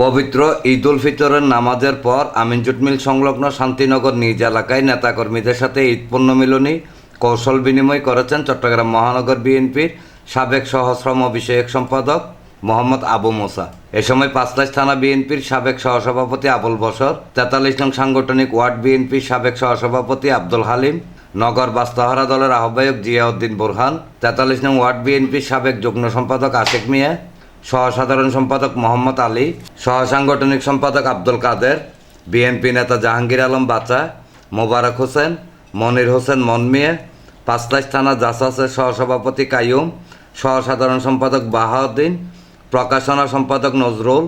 পবিত্র ঈদ উল ফিতরের নামাজের পর আমিনজুট মিল সংলগ্ন শান্তিনগর নিজ এলাকায় নেতাকর্মীদের সাথে ঈদ পণ্য মিলনী কৌশল বিনিময় করেছেন চট্টগ্রাম মহানগর বিএনপির সাবেক সহশ্রম বিষয়ক সম্পাদক মোহাম্মদ আবু মোসা। এ সময় পাঁচলাইশ থানা বিএনপির সাবেক সহসভাপতি আবুল বসর তেতাল্লিশ নং সাংগঠনিক ওয়ার্ড বিএনপির সাবেক সহসভাপতি আব্দুল হালিম, নগর বাস্তাহারা দলের আহ্বায়ক জিয়াউদ্দিন বোরহান, তেতাল্লিশ নং ওয়ার্ড বিএনপির সাবেক যুগ্ম সম্পাদক আশেক মিয়া সহসাধারণ সম্পাদক মোহাম্মদ আলী, সহসাংগঠনিক সম্পাদক আব্দুল কাদের, বিএনপি নেতা জাহাঙ্গীর আলম বাচা মোবারক হোসেন, মনির হোসেন মনমিয়া, পাঁচলাইশ থানা জাসাসের সহসভাপতি কাইয়ুম, সহসাধারণ সম্পাদক বাহাউদ্দিন, প্রকাশনা সম্পাদক নজরুল,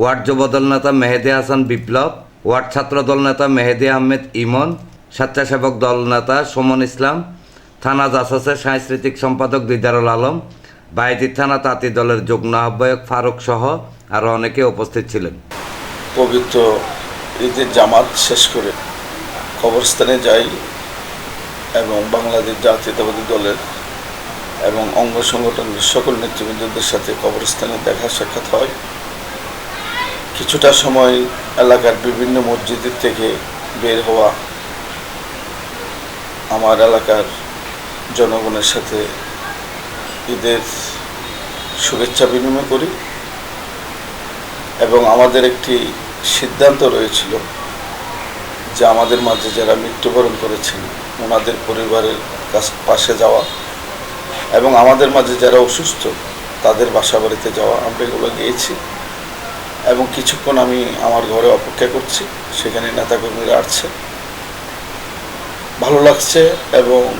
ওয়ার্ড যুবদল নেতা মেহেদি হাসান বিপ্লব, ওয়ার্ড ছাত্রদল নেতা মেহেদি আহমেদ ইমন, স্বেচ্ছাসেবক দল নেতা সুমন ইসলাম, থানা জাসাসের সাংস্কৃতিক সম্পাদক দিদারুল আলম বাইতি থানা তাঁতি দলের যুগ্ম আহ্বায়ক ফারুক সহ আরও অনেকে উপস্থিত ছিলেন। পবিত্র ঈদের জামাত শেষ করে কবরস্থানে যাই এবং বাংলাদেশ জাতীয়তাবাদী দলের এবং অঙ্গ সংগঠনের সকল নেতৃবৃন্দদের সাথে কবরস্থানে দেখা সাক্ষাৎ হয়। কিছুটা সময় এলাকার বিভিন্ন মসজিদের থেকে বের হওয়া আমার এলাকার জনগণের সাথে ঈদের শুভেচ্ছা বিনিময় করি এবং আমাদের একটি সিদ্ধান্ত রয়েছিল যে আমাদের মাঝে যারা মৃত্যুবরণ করেছেন, ওনাদের পরিবারের কাছ পাশে যাওয়া এবং আমাদের মাঝে যারা অসুস্থ, তাদের বাসা বাড়িতে যাওয়া। আমরা এগুলো গিয়েছি এবং কিছুক্ষণ আমি আমার ঘরে অপেক্ষা করছি, সেখানে নেতাকর্মীরা আসছে। ভালো লাগছে এবং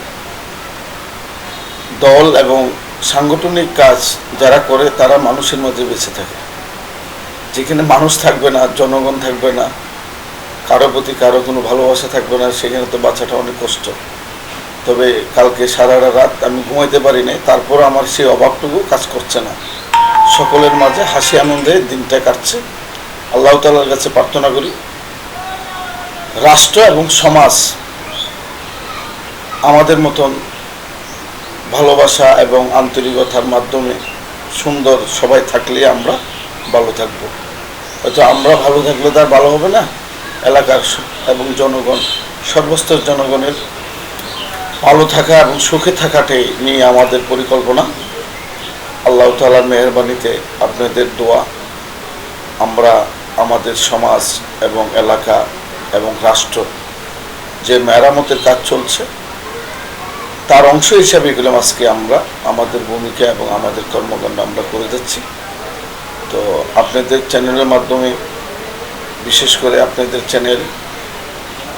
দল এবং সাংগঠনিক কাজ যারা করে, তারা মানুষের মধ্যে বেঁচে থাকে। যেখানে মানুষ থাকবে না, জনগণ থাকবে না, কারও প্রতি কারও কোনো ভালোবাসা থাকবে না, সেখানে তো বাচ্চাটা অনেক কষ্ট। তবে কালকে সারা রাত আমি ঘুমাইতে পারি নাই, তারপর আমার সেই অভাবটুকু কাজ করছে না। সকলের মাঝে হাসি আনন্দে দিনটা কাটছে। আল্লাহ তালার কাছে প্রার্থনা করি, রাষ্ট্র এবং সমাজ আমাদের মতন ভালোবাসা এবং আন্তরিকতার মাধ্যমে সুন্দর সবাই থাকলে আমরা ভালো থাকব। হয়তো আমরা ভালো থাকলে তার ভালো হবে না। এলাকার এবং জনগণ সর্বস্তর জনগণের ভালো থাকা এবং সুখে থাকাটাই নিয়ে আমাদের পরিকল্পনা। আল্লাহ তালার মেহরবানিতে আপনাদের দোয়া। আমরা আমাদের সমাজ এবং এলাকা এবং রাষ্ট্র যে মেরামতের কাজ চলছে তার অংশ হিসাবে এগুলো আজকে আমরা আমাদের ভূমিকা এবং আমাদের কর্মকাণ্ড আমরা করে যাচ্ছি। তো আপনাদের চ্যানেলের মাধ্যমে, বিশেষ করে আপনাদের চ্যানেল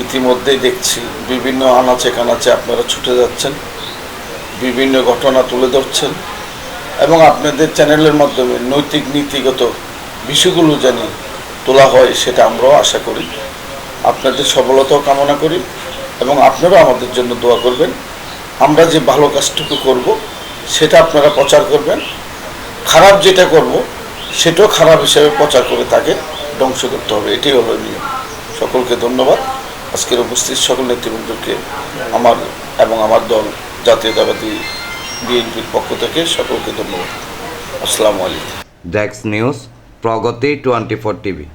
ইতিমধ্যেই দেখছি, বিভিন্ন আনাচে কানাচে আপনারা ছুটে যাচ্ছেন, বিভিন্ন ঘটনা তুলে ধরছেন এবং আপনাদের চ্যানেলের মাধ্যমে নৈতিক নীতিগত বিষয়গুলো যেন তোলা হয় সেটা আমরাও আশা করি। আপনাদের সফলতাও কামনা করি এবং আপনারাও আমাদের জন্য দোয়া করবেন। আমরা যে ভালো কাজটুকু করব, সেটা আপনারা প্রচার করবেন। খারাপ যেটা করব, সেটাও খারাপ হিসেবে প্রচার করে তাকে ধ্বংস করতে হবে। এটাই হলো নিয়ম। সকলকে ধন্যবাদ। আজকের উপস্থিত সকল নেতৃবৃন্দকে আমার এবং আমার দল জাতীয়তাবাদী বিএনপির পক্ষ থেকে সকলকে ধন্যবাদ। আসসালামু আলাইকুম। ডেক্স news Pragati twenty four TV